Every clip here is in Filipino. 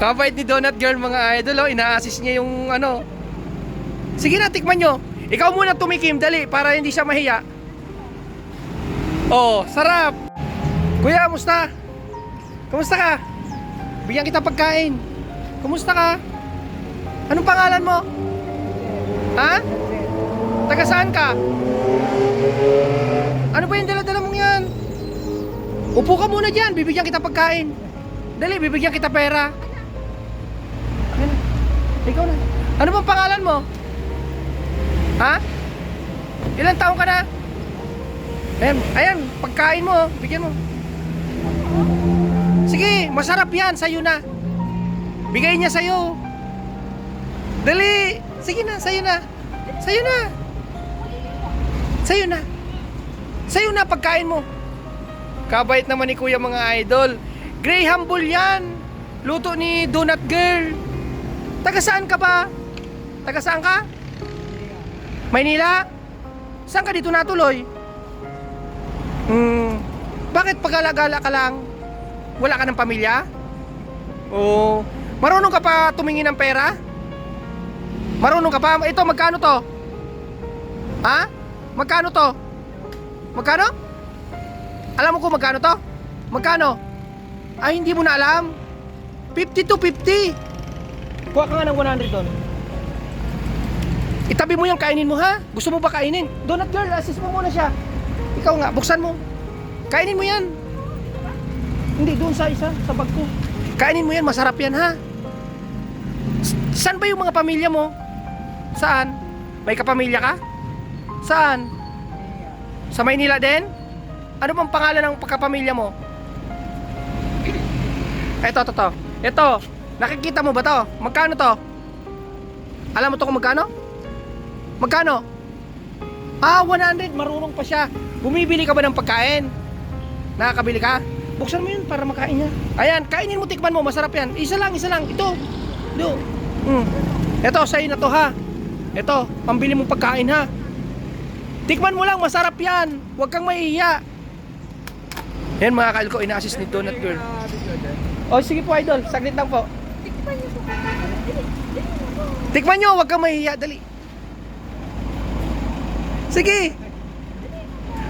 Kabait ni Donut Girl mga idol, oh. ina-assist niya yung ano. Sige na, tikman nyo. Ikaw muna tumikim, dali, para hindi siya mahiya. Oh, sarap. Kuya, musta? Kumusta ka? Bigyan kita pagkain. Kumusta ka? Anong pangalan mo? Ha? Taga saan ka? Ano ba yung dala-dala mong yan? Upo ka muna dyan, bibigyan kita pagkain. Dali, bibigyan kita pera. Ikaw na. Ano bang pangalan mo? Ha? Ilan taong ka na? Ayan, ayan, pagkain mo, oh. bigyan mo. Sige, masarap yan, sa'yo na. Bigay niya sa'yo. Dali, sige na, sa'yo na. Sa'yo na. Sa'yo na. Sa'yo na pagkain mo. Kabait naman ni kuya mga idol. Grey Humble yan. Luto ni Donut Girl. Taga saan ka ba? Taga saan ka? Maynila? Saan ka dito natuloy? Hmm, bakit pag-alagala ka lang? Wala ka ng pamilya? Oo. Marunong ka pa tumingin ng pera? Marunong ka pa? Ito, magkano to? Ha? Magkano to? Magkano? Alam mo kung magkano to? Magkano? Ay, hindi mo na alam. 50 to 50. Kuha ka nga ng 100 doon. Itabi mo yung kainin mo ha? Gusto mo ba kainin? Donut girl, assist mo muna siya. Ikaw nga, buksan mo. Kainin mo yan. Hindi, doon sa isa, sa bag ko. Kainin mo yan, masarap yan ha. S- saan ba yung mga pamilya mo? Saan? May kapamilya ka? Saan? Sa Maynila din? Ano bang pangalan ng pagkapamilya mo? Eto, to, to. Ito, nakikita mo ba to? Magkano to? Alam mo to kung magkano? Magkano? Ah, 100. Marunong pa siya. Bumibili ka ba ng pagkain? Nakakabili ka? Buksan mo yun para makain niya. Ayan, kainin mo, tikman mo. Masarap yan. Isa lang, isa lang. Ito. Ito. Mm. Ito, sa'yo na to ha. Ito, pambili mong pagkain ha. Tikman mo lang, masarap yan. Huwag kang mahihiya. Yan mga kail ko, ina-assist ni Donut Girl. Oh, sige po idol, saglit lang po. Tikman nyo, huwag kang mahihiya, dali. Sige.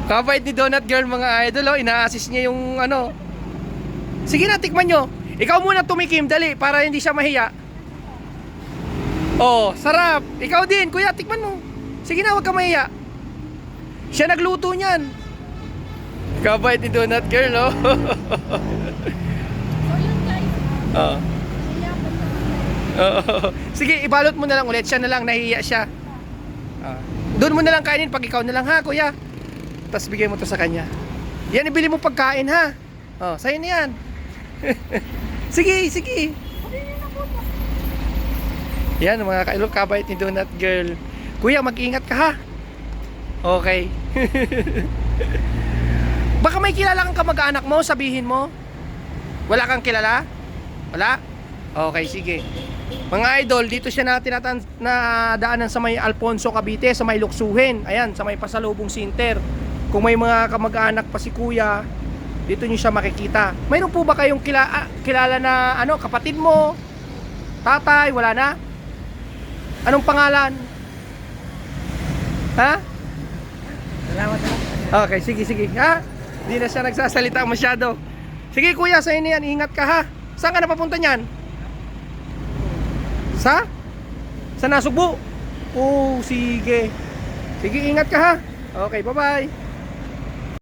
Kabait ni Donut Girl mga idol, oh, ina-assist niya yung ano. Sige na, tikman nyo. Ikaw muna tumikim, dali, para hindi siya mahiya. Oh, sarap. Ikaw din, kuya, tikman mo. Sige na, huwag kang mahiya. Siya nagluto niyan. Kabait ni Donut Girl, oh. Oo. Sige, ibalot mo na lang ulit. Siya na lang, nahihiya siya. Ah. Doon mo na lang kainin pag ikaw na lang ha, kuya. Tapos bigay mo to sa kanya. Yan, ibili mo pagkain ha. Oh, sa'yo na yan. sige, sige. Yan, mga kailog kabait ni Donut Girl. Kuya, mag-ingat ka ha. Okay. Baka may kilala kang kamag-anak mo, sabihin mo. Wala kang kilala? Wala? Okay, sige. Mga idol, dito siya na tinatan na daanan sa may Alfonso Cavite, sa may Luksuhin. Ayan, sa may Pasalubong Center. Kung may mga kamag-anak pa si Kuya, dito niyo siya makikita. Mayroon po ba kayong kila, ah, kilala na ano, kapatid mo? Tatay, wala na? Anong pangalan? Ha? Salamat na. Okay, sige, sige. Ha? Hindi na siya nagsasalita masyado. Sige kuya, sa inyo yan. Ingat ka ha. Saan ka napapunta niyan? Sa? Sa Nasugbo? Oh, sige. Sige, ingat ka ha. Okay, bye-bye.